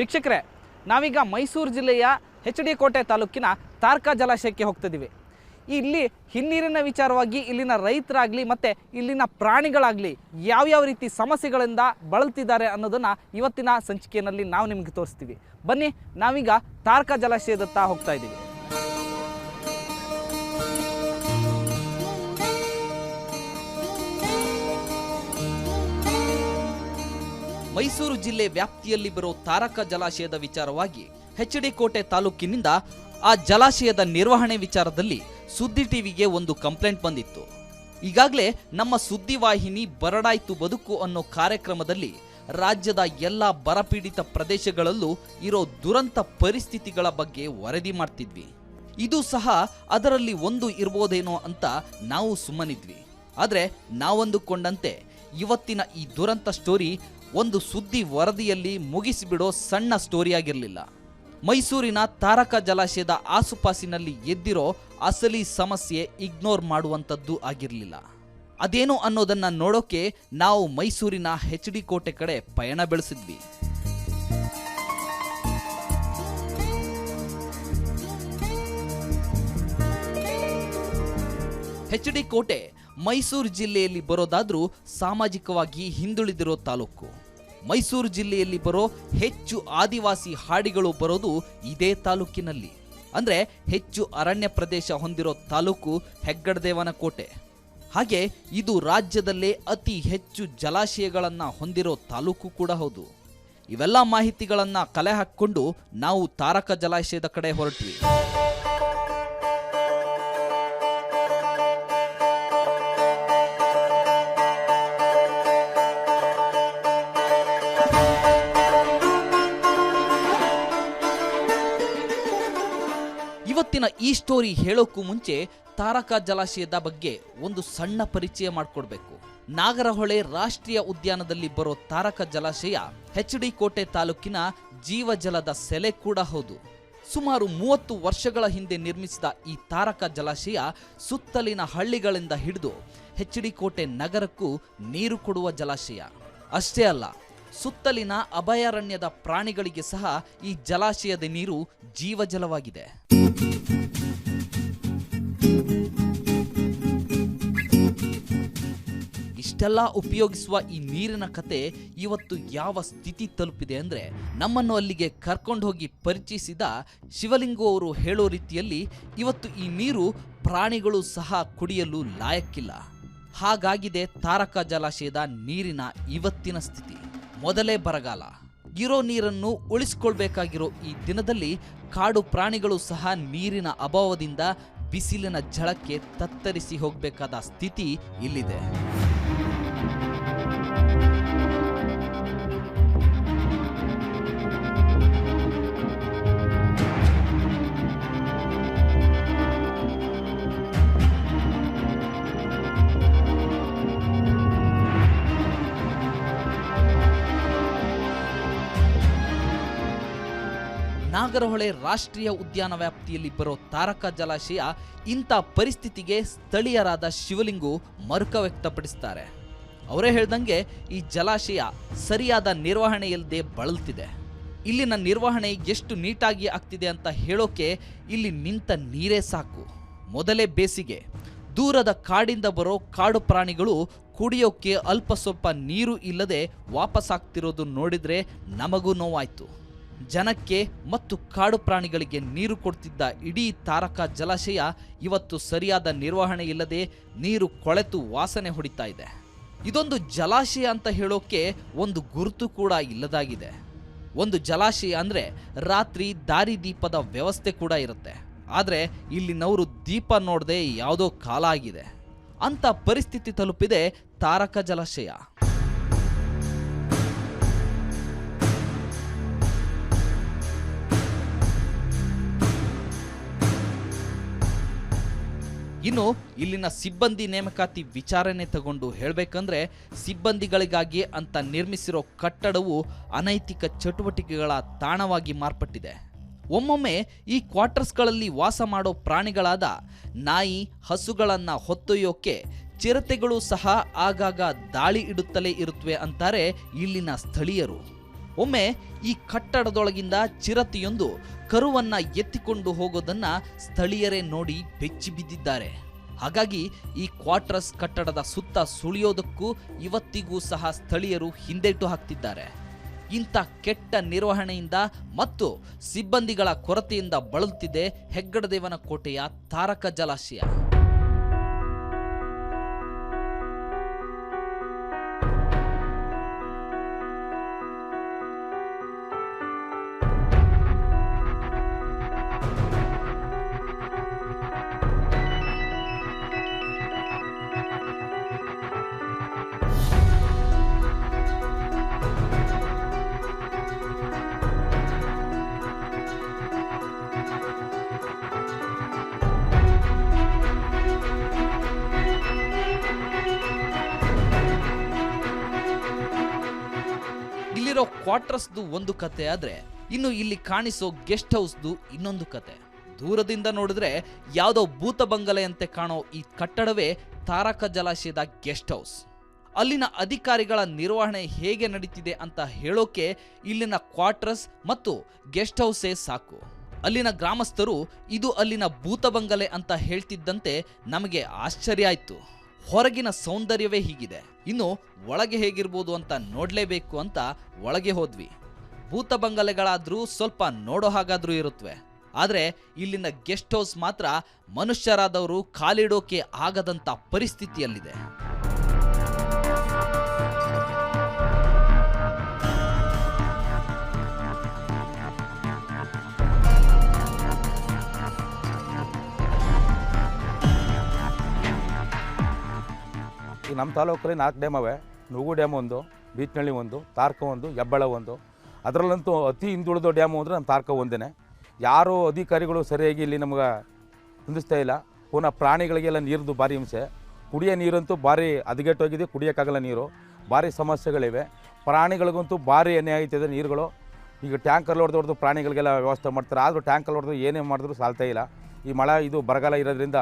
ವೀಕ್ಷಕರೇ, ನಾವೀಗ ಮೈಸೂರು ಜಿಲ್ಲೆಯ ಎಚ್ ಡಿ ಕೋಟೆ ತಾಲೂಕಿನ ತಾರ್ಕಾ ಜಲಾಶಯಕ್ಕೆ ಹೋಗ್ತಿದ್ದೀವಿ. ಇಲ್ಲಿ ಹಿನ್ನೀರಿನ ವಿಚಾರವಾಗಿ ಇಲ್ಲಿನ ರೈತರಾಗಲಿ ಮತ್ತು ಇಲ್ಲಿನ ಪ್ರಾಣಿಗಳಾಗಲಿ ಯಾವ್ಯಾವ ರೀತಿ ಸಮಸ್ಯೆಗಳಿಂದ ಬಳಲ್ತಿದ್ದಾರೆ ಅನ್ನೋದನ್ನು ಇವತ್ತಿನ ಸಂಚಿಕೆಯಲ್ಲಿ ನಾವು ನಿಮಗೆ ತೋರಿಸ್ತೀವಿ. ಬನ್ನಿ, ನಾವೀಗ ತಾರ್ಕಾ ಜಲಾಶಯದತ್ತ ಹೋಗ್ತಾ ಇದ್ದೀವಿ. ಮೈಸೂರು ಜಿಲ್ಲೆ ವ್ಯಾಪ್ತಿಯಲ್ಲಿ ಬರೋ ತಾರಕ ಜಲಾಶಯದ ವಿಚಾರವಾಗಿ ಎಚ್ ಡಿ ಕೋಟೆ ತಾಲೂಕಿನಿಂದ ಆ ಜಲಾಶಯದ ನಿರ್ವಹಣೆ ವಿಚಾರದಲ್ಲಿ ಸುದ್ದಿ ಟಿವಿಗೆ ಒಂದು ಕಂಪ್ಲೇಂಟ್ ಬಂದಿತ್ತು. ಈಗಾಗಲೇ ನಮ್ಮ ಸುದ್ದಿವಾಹಿನಿ ಬರಡಾಯ್ತು ಬದುಕು ಅನ್ನೋ ಕಾರ್ಯಕ್ರಮದಲ್ಲಿ ರಾಜ್ಯದ ಎಲ್ಲ ಬರಪೀಡಿತ ಪ್ರದೇಶಗಳಲ್ಲೂ ಇರೋ ದುರಂತ ಪರಿಸ್ಥಿತಿಗಳ ಬಗ್ಗೆ ವರದಿ ಮಾಡ್ತಿದ್ವಿ. ಇದು ಸಹ ಅದರಲ್ಲಿ ಒಂದು ಇರ್ಬೋದೇನೋ ಅಂತ ನಾವು ಸುಮ್ಮನಿದ್ವಿ. ಆದರೆ ನಾವಂದುಕೊಂಡಂತೆ ಇವತ್ತಿನ ಈ ದುರಂತ ಸ್ಟೋರಿ ಒಂದು ಸುದ್ದಿ ವರದಿಯಲ್ಲಿ ಮುಗಿಸಿಬಿಡೋ ಸಣ್ಣ ಸ್ಟೋರಿಯಾಗಿರಲಿಲ್ಲ ಮೈಸೂರಿನ ತಾರಕ ಜಲಾಶಯದ ಆಸುಪಾಸಿನಲ್ಲಿ ಎದ್ದಿರೋ ಅಸಲಿ ಸಮಸ್ಯೆ ಇಗ್ನೋರ್ ಮಾಡುವಂಥದ್ದು ಆಗಿರಲಿಲ್ಲ. ಅದೇನು ಅನ್ನೋದನ್ನು ನೋಡೋಕೆ ನಾವು ಮೈಸೂರಿನ ಹೆಚ್ ಡಿ ಕೋಟೆ ಕಡೆ ಪಯಣ ಬೆಳೆಸಿದ್ವಿ. ಹೆಚ್ ಡಿ ಕೋಟೆ ಮೈಸೂರು ಜಿಲ್ಲೆಯಲ್ಲಿ ಬರೋದಾದರೂ ಸಾಮಾಜಿಕವಾಗಿ ಹಿಂದುಳಿದಿರೋ ತಾಲೂಕು. ಮೈಸೂರು ಜಿಲ್ಲೆಯಲ್ಲಿ ಬರೋ ಹೆಚ್ಚು ಆದಿವಾಸಿ ಹಾಡಿಗಳು ಬರೋದು ಇದೇ ತಾಲೂಕಿನಲ್ಲಿ. ಅಂದರೆ ಹೆಚ್ಚು ಅರಣ್ಯ ಪ್ರದೇಶ ಹೊಂದಿರೋ ತಾಲೂಕು ಹೆಗ್ಗಡದೇವನ ಕೋಟೆ ಹಾಗೆ ಇದು ರಾಜ್ಯದಲ್ಲೇ ಅತಿ ಹೆಚ್ಚು ಜಲಾಶಯಗಳನ್ನು ಹೊಂದಿರೋ ತಾಲೂಕು ಕೂಡ ಹೌದು. ಇವೆಲ್ಲ ಮಾಹಿತಿಗಳನ್ನು ಕಲೆ ಹಾಕ್ಕೊಂಡು ನಾವು ತಾರಕ ಜಲಾಶಯದ ಕಡೆ ಹೊರಟ್ವಿ. ಇವತ್ತಿನ ಈ ಸ್ಟೋರಿ ಹೇಳೋಕ್ಕೂ ಮುಂಚೆ ತಾರಕ ಜಲಾಶಯದ ಬಗ್ಗೆ ಒಂದು ಸಣ್ಣ ಪರಿಚಯ ಮಾಡಿಕೊಡ್ಬೇಕು. ನಾಗರಹೊಳೆ ರಾಷ್ಟ್ರೀಯ ಉದ್ಯಾನದಲ್ಲಿ ಬರೋ ತಾರಕ ಜಲಾಶಯ ಎಚ್ ಡಿ ಕೋಟೆ ತಾಲೂಕಿನ ಜೀವಜಲದ ಸೆಲೆ ಕೂಡ ಹೌದು. ಸುಮಾರು ಮೂವತ್ತು ವರ್ಷಗಳ ಹಿಂದೆ ನಿರ್ಮಿಸಿದ ಈ ತಾರಕ ಜಲಾಶಯ ಸುತ್ತಲಿನ ಹಳ್ಳಿಗಳಿಂದ ಹಿಡಿದು ಎಚ್ ಡಿ ಕೋಟೆ ನಗರಕ್ಕೂ ನೀರು ಕೊಡುವ ಜಲಾಶಯ. ಅಷ್ಟೇ ಅಲ್ಲ, ಸುತ್ತಲಿನ ಅಭಯಾರಣ್ಯದ ಪ್ರಾಣಿಗಳಿಗೆ ಸಹ ಈ ಜಲಾಶಯದ ನೀರು ಜೀವಜಲವಾಗಿದೆ. ಇಷ್ಟೆಲ್ಲ ಉಪಯೋಗಿಸುವ ಈ ನೀರಿನ ಕತೆ ಇವತ್ತು ಯಾವ ಸ್ಥಿತಿ ತಲುಪಿದೆ ಅಂದರೆ ನಮ್ಮನ್ನು ಅಲ್ಲಿಗೆ ಕರ್ಕೊಂಡು ಹೋಗಿ ಪರಿಚಯಿಸಿದ ಶಿವಲಿಂಗು ಅವರು ಹೇಳೋ ರೀತಿಯಲ್ಲಿ ಇವತ್ತು ಈ ನೀರು ಪ್ರಾಣಿಗಳು ಸಹ ಕುಡಿಯಲು ಲಾಯಕ್ಕಿಲ್ಲ. ಹಾಗಾಗಿದೆ ತಾರಕ ಜಲಾಶಯದ ನೀರಿನ ಇವತ್ತಿನ ಸ್ಥಿತಿ. ಮೊದಲೇ ಬರಗಾಲ. ಇರೋ ನೀರನ್ನು ಉಳಿಸಿಕೊಳ್ಬೇಕಾಗಿರೋ ಈ ದಿನದಲ್ಲಿ ಕಾಡು ಪ್ರಾಣಿಗಳು ಸಹ ನೀರಿನ ಅಭಾವದಿಂದ ಬಿಸಿಲಿನ ಝಳಕ್ಕೆ ತತ್ತರಿಸಿ ಹೋಗಬೇಕಾದ ಸ್ಥಿತಿ ಇಲ್ಲಿದೆ. ನಾಗರಹೊಳೆ ರಾಷ್ಟ್ರೀಯ ಉದ್ಯಾನ ವ್ಯಾಪ್ತಿಯಲ್ಲಿ ಬರೋ ತಾರಕ ಜಲಾಶಯ ಇಂಥ ಪರಿಸ್ಥಿತಿಗೆ ಸ್ಥಳೀಯರಾದ ಶಿವಲಿಂಗು ಮರುಕ ವ್ಯಕ್ತಪಡಿಸ್ತಾರೆ. ಅವರೇ ಹೇಳ್ದಂಗೆ ಈ ಜಲಾಶಯ ಸರಿಯಾದ ನಿರ್ವಹಣೆ ಇಲ್ಲದೆ ಬಳಲ್ತಿದೆ. ಇಲ್ಲಿನ ನಿರ್ವಹಣೆ ಎಷ್ಟು ನೀಟಾಗಿ ಆಗ್ತಿದೆ ಅಂತ ಹೇಳೋಕೆ ಇಲ್ಲಿ ನಿಂತ ನೀರೇ ಸಾಕು. ಮೊದಲೇ ಬೇಸಿಗೆ. ದೂರದ ಕಾಡಿಂದ ಬರೋ ಕಾಡು ಪ್ರಾಣಿಗಳು ಕುಡಿಯೋಕೆ ಅಲ್ಪ ಸ್ವಲ್ಪ ನೀರು ಇಲ್ಲದೆ ವಾಪಸ್ಸಾಗ್ತಿರೋದು ನೋಡಿದರೆ ನಮಗೂ ನೋವಾಯ್ತು. ಜನಕ್ಕೆ ಮತ್ತು ಕಾಡು ಪ್ರಾಣಿಗಳಿಗೆ ನೀರು ಕೊಡ್ತಿದ್ದ ಇಡೀ ತಾರಕ ಜಲಾಶಯ ಇವತ್ತು ಸರಿಯಾದ ನಿರ್ವಹಣೆ ಇಲ್ಲದೆ ನೀರು ಕೊಳೆತು ವಾಸನೆ ಹೊಡಿತಾ ಇದೆ. ಇದೊಂದು ಜಲಾಶಯ ಅಂತ ಹೇಳೋಕೆ ಒಂದು ಗುರುತು ಕೂಡ ಇಲ್ಲದಾಗಿದೆ. ಒಂದು ಜಲಾಶಯ ಅಂದರೆ ರಾತ್ರಿ ದಾರಿದೀಪದ ವ್ಯವಸ್ಥೆ ಕೂಡ ಇರುತ್ತೆ. ಆದರೆ ಇಲ್ಲಿನವರು ದೀಪ ನೋಡದೆ ಯಾವುದೋ ಕಾಲ ಆಗಿದೆ. ಅಂಥ ಪರಿಸ್ಥಿತಿ ತಲುಪಿದೆ ತಾರಕ ಜಲಾಶಯ. ಇನ್ನು ಇಲ್ಲಿನ ಸಿಬ್ಬಂದಿ ನೇಮಕಾತಿ ವಿಚಾರಣೆ ತಗೊಂಡು ಹೇಳಬೇಕಂದ್ರೆ ಸಿಬ್ಬಂದಿಗಳಿಗಾಗಿ ಅಂತ ನಿರ್ಮಿಸಿರೋ ಕಟ್ಟಡವು ಅನೈತಿಕ ಚಟುವಟಿಕೆಗಳ ತಾಣವಾಗಿ ಮಾರ್ಪಟ್ಟಿದೆ. ಒಮ್ಮೊಮ್ಮೆ ಈ ಕ್ವಾರ್ಟರ್ಸ್ಗಳಲ್ಲಿ ವಾಸ ಮಾಡೋ ಪ್ರಾಣಿಗಳಾದ ನಾಯಿ, ಹಸುಗಳನ್ನು ಹೊತ್ತೊಯ್ಯೋಕೆ ಚಿರತೆಗಳು ಸಹ ಆಗಾಗ ದಾಳಿ ಇಡುತ್ತಲೇ ಇರುತ್ತವೆ ಅಂತಾರೆ ಇಲ್ಲಿನ ಸ್ಥಳೀಯರು. ಒಮ್ಮೆ ಈ ಕಟ್ಟಡದೊಳಗಿಂದ ಚಿರತೆಯೊಂದು ಕರುವನ್ನ ಎತ್ತಿಕೊಂಡು ಹೋಗೋದನ್ನ ಸ್ಥಳೀಯರೇ ನೋಡಿ ಬೆಚ್ಚಿ ಬಿದ್ದಿದ್ದಾರೆ. ಹಾಗಾಗಿ ಈ ಕ್ವಾರ್ಟರ್ಸ್ ಕಟ್ಟಡದ ಸುತ್ತ ಸುಳಿಯೋದಕ್ಕೂ ಇವತ್ತಿಗೂ ಸಹ ಸ್ಥಳೀಯರು ಹಿಂದೇಟು ಹಾಕ್ತಿದ್ದಾರೆ. ಇಂಥ ಕೆಟ್ಟ ನಿರ್ವಹಣೆಯಿಂದ ಮತ್ತು ಸಿಬ್ಬಂದಿಗಳ ಕೊರತೆಯಿಂದ ಬಳಲುತ್ತಿದೆ ಹೆಗ್ಗಡದೇವನ ಕೋಟೆಯ ತಾರಕ ಜಲಾಶಯ. ಕ್ವಾರ್ಟರ್ಸ್ದು ಒಂದು ಕತೆ ಆದ್ರೆ ಇನ್ನು ಇಲ್ಲಿ ಕಾಣಿಸೋ ಗೆಸ್ಟ್ ಹೌಸ್ದು ಇನ್ನೊಂದು ಕತೆ. ದೂರದಿಂದ ನೋಡಿದ್ರೆ ಯಾವುದೋ ಭೂತ ಬಂಗಲೆಯಂತೆ ಕಾಣೋ ಈ ಕಟ್ಟಡವೇ ತಾರಕ ಜಲಾಶಯದ ಗೆಸ್ಟ್ ಹೌಸ್. ಅಲ್ಲಿನ ಅಧಿಕಾರಿಗಳ ನಿರ್ವಹಣೆ ಹೇಗೆ ನಡೀತಿದೆ ಅಂತ ಹೇಳೋಕೆ ಇಲ್ಲಿನ ಕ್ವಾರ್ಟರ್ಸ್ ಮತ್ತು ಗೆಸ್ಟ್ ಹೌಸೇ ಸಾಕು. ಅಲ್ಲಿನ ಗ್ರಾಮಸ್ಥರು ಇದು ಅಲ್ಲಿನ ಭೂತ ಬಂಗಲೆ ಅಂತ ಹೇಳ್ತಿದ್ದಂತೆ ನಮಗೆ ಆಶ್ಚರ್ಯ ಆಯ್ತು. ಹೊರಗಿನ ಸೌಂದರ್ಯವೇ ಹೀಗಿದೆ. ಇನ್ನು ಒಳಗೆ ಹೇಗಿರ್ಬೋದು ಅಂತ ನೋಡಲೇಬೇಕು ಅಂತ ಒಳಗೆ ಹೋದ್ವಿ. ಭೂತ ಬಂಗಲೆಗಳಾದ್ರೂ ಸ್ವಲ್ಪ ನೋಡೋ ಹಾಗಾದ್ರೂ ಇರುತ್ತವೆ ಆದ್ರೆ ಇಲ್ಲಿನ ಗೆಸ್ಟ್ ಹೌಸ್ ಮಾತ್ರ ಮನುಷ್ಯರಾದವರು ಕಾಲಿಡೋಕೆ ಆಗದಂತ ಪರಿಸ್ಥಿತಿಯಲ್ಲಿದೆ. ಈಗ ನಮ್ಮ ತಾಲೂಕಲ್ಲಿ ನಾಲ್ಕು ಡ್ಯಾಮ್ ಅವೆ. ನುಗು ಡ್ಯಾಮ್ ಒಂದು ಬೀಚ್ನಳ್ಳಿ ಒಂದು, ತಾರ್ಕ ಒಂದು ಹೆಬ್ಬಳ ಒಂದು. ಅದರಲ್ಲಂತೂ ಅತಿ ಹಿಂದುಳಿದ ಡ್ಯಾಮು ಅಂದರೆ ನಮ್ಮ ತಾರ್ಕ ಒಂದೇ ಯಾರೂ ಅಧಿಕಾರಿಗಳು ಸರಿಯಾಗಿ ಇಲ್ಲಿ ನಮ್ಗೆ ಹೊಂದಿಸ್ತಾ ಇಲ್ಲ. ಪುನಃ ಪ್ರಾಣಿಗಳಿಗೆಲ್ಲ ನೀರ್ದು ಭಾರಿ ಹಿಂಸೆ. ಕುಡಿಯೋ ನೀರಂತೂ ಭಾರಿ ಹದಗೆಟ್ಟೋಗಿದೆ, ಕುಡಿಯೋಕ್ಕಾಗಲ್ಲ ನೀರು. ಭಾರಿ ಸಮಸ್ಯೆಗಳಿವೆ. ಪ್ರಾಣಿಗಳಿಗಂತೂ ಭಾರಿ ಅನ್ಯಾಯ ಆಯ್ತದೆ ನೀರುಗಳು. ಈಗ ಟ್ಯಾಂಕರ್ ಹೊಡೆದು ಹೊಡೆದು ಪ್ರಾಣಿಗಳಿಗೆಲ್ಲ ವ್ಯವಸ್ಥೆ ಮಾಡ್ತಾರೆ. ಆದರೂ ಟ್ಯಾಂಕರ್ ಹೊಡೆದು ಏನೇ ಮಾಡಿದ್ರು ಸಾಲ್ತಾ ಇಲ್ಲ. ಈ ಮಳೆ ಇದು ಬರಗಾಲ ಇರೋದ್ರಿಂದ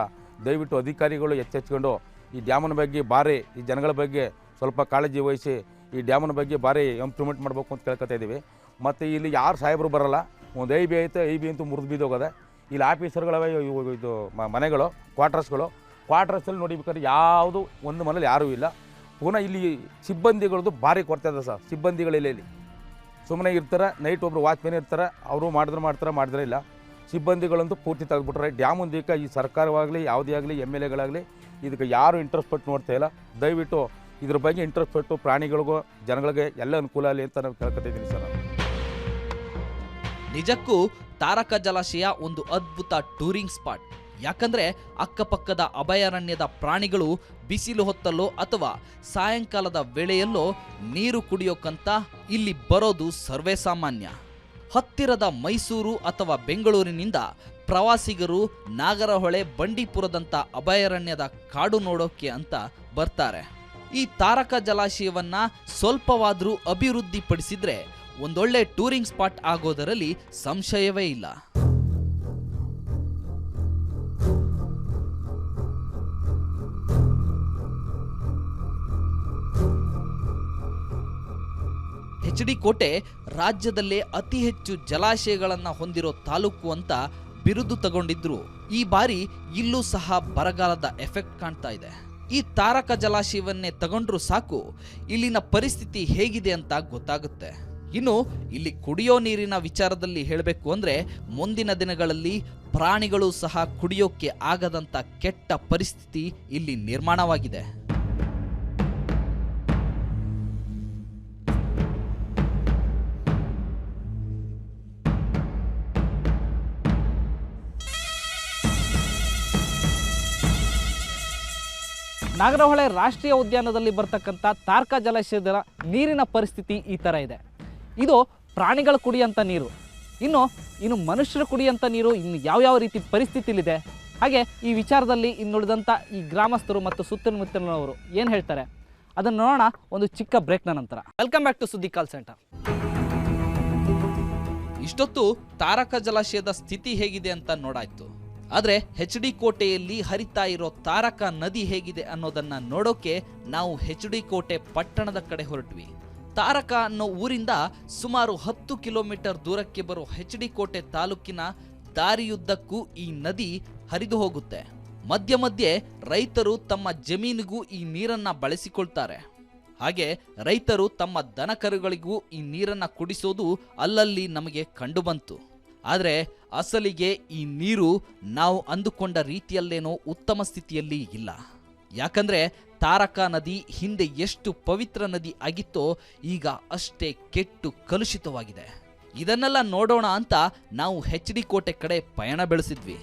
ದಯವಿಟ್ಟು ಅಧಿಕಾರಿಗಳು ಎಚ್ಚೆತ್ಕೊಂಡು ಈ ಡ್ಯಾಮನ ಬಗ್ಗೆ ಭಾರಿ ಈ ಜನಗಳ ಬಗ್ಗೆ ಸ್ವಲ್ಪ ಕಾಳಜಿ ವಹಿಸಿ ಈ ಡ್ಯಾಮನ ಬಗ್ಗೆ ಭಾರಿ ಇಂಪ್ರೂವ್ಮೆಂಟ್ ಮಾಡಬೇಕು ಅಂತ ಕೇಳ್ಕೊತಾ ಇದ್ದೀವಿ. ಮತ್ತು ಇಲ್ಲಿ ಯಾರು ಸಾಹೇಬರು ಬರಲ್ಲ, ಒಂದು ಐ ಬಿ ಐತೆ ಐ ಬಿ ಅಂತೂ ಮುರಿದು ಬಿದ್ದೋಗದೆ ಇಲ್ಲಿ ಆಫೀಸರ್ಗಳವೆ ಇವು ಇದು ಮನೆಗಳು ಕ್ವಾರ್ಟರ್ಸ್ಗಳು ಕ್ವಾರ್ಟರ್ಸಲ್ಲಿ ನೋಡಿಬೇಕಾದ್ರೆ ಯಾವುದು ಒಂದು ಮನೇಲಿ ಯಾರೂ ಇಲ್ಲ. ಪುನಃ ಇಲ್ಲಿ ಸಿಬ್ಬಂದಿಗಳದ್ದು ಭಾರಿ ಕೊರತೆ ಇದೆ ಸರ್. ಸಿಬ್ಬಂದಿಗಳಿಲ್ಲ ಇಲ್ಲಿ. ಸುಮ್ಮನೆ ಇರ್ತಾರೆ ನೈಟ್ ಒಬ್ರು ವಾಚ್ಮೆನ್ ಇರ್ತಾರೆ, ಅವರು ಮಾಡಿದ್ರೆ ಮಾಡ್ತಾರೆ, ಮಾಡಿದ್ರೆ ಇಲ್ಲ. ಸಿಬ್ಬಂದಿಗಳಂತೂ ಪೂರ್ತಿ ತೆಗೆದ್ಬಿಟ್ರೆ ಡ್ಯಾಮ್ ಒಂದಕ್ಕೆ ಈ ಸರ್ಕಾರವಾಗಲಿ, ಯಾವುದೇ ಆಗಲಿ, ಎಂ ಎಲ್ ಎಗಳಾಗಲಿ, ಇದಕ್ಕೆ ಯಾರು ಇಂಟ್ರೆಸ್ಟ್ ಪಟ್ಟು ನೋಡ್ತಾ ಇಲ್ಲ. ದಯವಿಟ್ಟು ಇದ್ರ ಬಗ್ಗೆ ಇಂಟ್ರೆಸ್ಟ್ ಪಟ್ಟು ಪ್ರಾಣಿಗಳಿಗೂ ಜನಗಳಿಗೆ ಎಲ್ಲ ಅನುಕೂಲ ಆಗಲಿ ಅಂತ ನಾವು ಕೇಳ್ಕೊತಿದ್ದೀನಿ ಸರ್ ನಿಜಕ್ಕೂ ತಾರಕ ಜಲಾಶಯ ಒಂದು ಅದ್ಭುತ ಟೂರಿಂಗ್ ಸ್ಪಾಟ್ ಯಾಕಂದ್ರೆ ಅಕ್ಕಪಕ್ಕದ ಅಭಯಾರಣ್ಯದ ಪ್ರಾಣಿಗಳು ಬಿಸಿಲು ಹೊತ್ತಲ್ಲೋ ಅಥವಾ ಸಾಯಂಕಾಲದ ವೇಳೆಯಲ್ಲೋ ನೀರು ಕುಡಿಯೋಕಂತ ಇಲ್ಲಿ ಬರೋದು ಸರ್ವೇ ಸಾಮಾನ್ಯ. ಹತ್ತಿರದ ಮೈಸೂರು ಅಥವಾ ಬೆಂಗಳೂರಿನಿಂದ ಪ್ರವಾಸಿಗರು ನಾಗರಹೊಳೆ ಬಂಡೀಪುರದಂಥ ಅಭಯಾರಣ್ಯದ ಕಾಡು ನೋಡೋಕೆ ಅಂತ ಬರ್ತಾರೆ. ಈ ತಾರಕ ಜಲಾಶಯವನ್ನ ಸ್ವಲ್ಪವಾದರೂ ಅಭಿವೃದ್ಧಿಪಡಿಸಿದ್ರೆ ಒಂದೊಳ್ಳೆ ಟೂರಿಂಗ್ ಸ್ಪಾಟ್ ಆಗೋದರಲ್ಲಿ ಸಂಶಯವೇ ಇಲ್ಲ. ಎಚ್ ಡಿ ಕೋಟೆ ರಾಜ್ಯದಲ್ಲೇ ಅತಿ ಹೆಚ್ಚು ಜಲಾಶಯಗಳನ್ನು ಹೊಂದಿರೋ ತಾಲೂಕು ಅಂತ ಬಿರುದು ತಗೊಂಡಿದ್ರು. ಈ ಬಾರಿ ಇಲ್ಲೂ ಸಹ ಬರಗಾಲದ ಎಫೆಕ್ಟ್ ಕಾಣ್ತಾ ಇದೆ. ಈ ತಾರಕ ಜಲಾಶಯವನ್ನೇ ತಗೊಂಡ್ರು ಸಾಕು, ಇಲ್ಲಿನ ಪರಿಸ್ಥಿತಿ ಹೇಗಿದೆ ಅಂತ ಗೊತ್ತಾಗುತ್ತೆ. ಇನ್ನು ಇಲ್ಲಿ ಕುಡಿಯೋ ನೀರಿನ ವಿಚಾರದಲ್ಲಿ ಹೇಳಬೇಕು ಅಂದ್ರೆ, ಮುಂದಿನ ದಿನಗಳಲ್ಲಿ ಪ್ರಾಣಿಗಳು ಸಹ ಕುಡಿಯೋಕೆ ಆಗದಂತ ಕೆಟ್ಟ ಪರಿಸ್ಥಿತಿ ಇಲ್ಲಿ ನಿರ್ಮಾಣವಾಗಿದೆ. ನಾಗರಹೊಳೆ ರಾಷ್ಟ್ರೀಯ ಉದ್ಯಾನದಲ್ಲಿ ಬರ್ತಕ್ಕಂಥ ತಾರ್ಕ ಜಲಾಶಯದ ನೀರಿನ ಪರಿಸ್ಥಿತಿ ಈ ಥರ ಇದೆ. ಇದು ಪ್ರಾಣಿಗಳು ಕುಡಿಯಂಥ ನೀರು. ಇನ್ನು ಇನ್ನು ಮನುಷ್ಯರು ಕುಡಿಯಂಥ ನೀರು ಇನ್ನು ಯಾವ್ಯಾವ ರೀತಿ ಪರಿಸ್ಥಿತಿಲಿದೆ? ಹಾಗೆ ಈ ವಿಚಾರದಲ್ಲಿ ಇನ್ನುಳಿದಂಥ ಈ ಗ್ರಾಮಸ್ಥರು ಮತ್ತು ಸುತ್ತಮುತ್ತಲಿನವರು ಏನು ಹೇಳ್ತಾರೆ? ಅದನ್ನು ನೋಡೋಣ ಒಂದು ಚಿಕ್ಕ ಬ್ರೇಕ್ನ ನಂತರ. ವೆಲ್ಕಮ್ ಬ್ಯಾಕ್ ಟು ಸುದ್ದಿ ಕಾಲ್ ಸೆಂಟರ್. ಇಷ್ಟೊತ್ತು ತಾರಕ ಜಲಾಶಯದ ಸ್ಥಿತಿ ಹೇಗಿದೆ ಅಂತ ನೋಡಾಯ್ತು. ಆದ್ರೆ ಹೆಚ್ ಡಿ ಕೋಟೆಯಲ್ಲಿ ಹರಿತಾ ಇರೋ ತಾರಕ ನದಿ ಹೇಗಿದೆ ಅನ್ನೋದನ್ನು ನೋಡೋಕೆ ನಾವು ಹೆಚ್ ಡಿ ಕೋಟೆ ಪಟ್ಟಣದ ಕಡೆ ಹೊರಟ್ವಿ. ತಾರಕ ಅನ್ನೋ ಊರಿಂದ ಸುಮಾರು ಹತ್ತು ಕಿಲೋಮೀಟರ್ ದೂರಕ್ಕೆ ಬರೋ ಹೆಚ್ ಡಿ ಕೋಟೆ ತಾಲೂಕಿನ ದಾರಿಯುದ್ದಕ್ಕೂ ಈ ನದಿ ಹರಿದು ಹೋಗುತ್ತೆ. ಮಧ್ಯ ಮಧ್ಯೆ ರೈತರು ತಮ್ಮ ಜಮೀನಿಗೂ ಈ ನೀರನ್ನು ಬಳಸಿಕೊಳ್ತಾರೆ. ಹಾಗೆ ರೈತರು ತಮ್ಮ ದನಕರುಗಳಿಗೂ ಈ ನೀರನ್ನು ಕುಡಿಸೋದು ಅಲ್ಲಲ್ಲಿ ನಮಗೆ ಕಂಡುಬಂತು. ಆದರೆ ಅಸಲಿಗೆ ಈ ನೀರು ನಾವು ಅಂದುಕೊಂಡ ರೀತಿಯಲ್ಲೇನೋ ಉತ್ತಮ ಸ್ಥಿತಿಯಲ್ಲಿ ಇಲ್ಲ. ಯಾಕಂದರೆ ತಾರಕಾ ನದಿ ಹಿಂದೆ ಎಷ್ಟು ಪವಿತ್ರ ನದಿ ಆಗಿತ್ತೋ ಈಗ ಅಷ್ಟೇ ಕೆಟ್ಟು ಕಲುಷಿತವಾಗಿದೆ. ಇದನ್ನೆಲ್ಲ ನೋಡೋಣ ಅಂತ ನಾವು ಹೆಚ್ ಡಿ ಕೋಟೆ ಕಡೆ ಪಯಣ ಬೆಳೆಸಿದ್ವಿ.